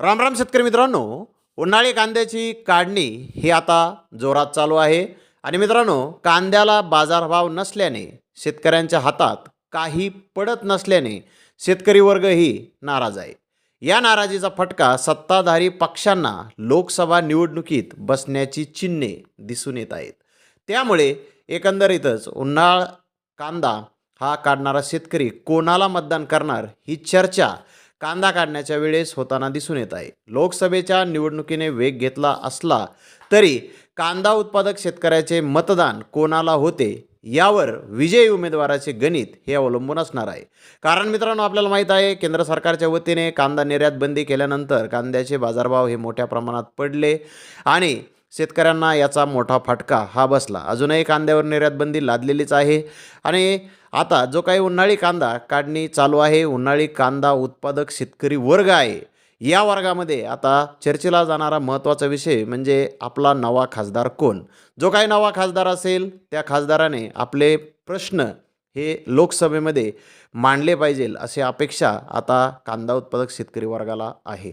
रामराम शेतकरी मित्रांनो उन्हाळी कांद्याची काढणी ही आता जोरात चालू आहे. आणि मित्रांनो कांद्याला बाजारभाव नसल्याने शेतकऱ्यांच्या हातात काही पडत नसल्याने शेतकरी वर्गही नाराज आहे. या नाराजीचा फटका सत्ताधारी पक्षांना लोकसभा निवडणुकीत बसण्याची चिन्हे दिसून येत आहेत. त्यामुळे एकंदरीतच उन्हाळ कांदा हा काढणारा शेतकरी कोणाला मतदान करणार ही चर्चा कांदा काढण्याच्या वेळेस होताना दिसून येत आहे. लोकसभेच्या निवडणुकीने वेग घेतला असला तरी कांदा उत्पादक शेतकऱ्याचे मतदान कोणाला होते यावर विजयी उमेदवाराचे गणित हे अवलंबून असणार आहे. कारण मित्रांनो आपल्याला माहीत आहे केंद्र सरकारच्या वतीने कांदा निर्यात बंदी केल्यानंतर कांद्याचे बाजारभाव हे मोठ्या प्रमाणात पडले आणि शेतकऱ्यांना याचा मोठा फटका हा बसला. अजूनही कांद्यावर निर्यातबंदी लादलेलीच आहे. आणि आता जो काही उन्हाळी कांदा काढणी चालू आहे उन्हाळी कांदा उत्पादक शेतकरी वर्ग आहे या वर्गामध्ये आता चर्चेला जाणारा महत्त्वाचा विषय म्हणजे आपला नवा खासदार कोण? जो काही नवा खासदार असेल त्या खासदाराने आपले प्रश्न हे लोकसभेमध्ये मांडले पाहिजेल अशी अपेक्षा आता कांदा उत्पादक शेतकरी वर्गाला आहे.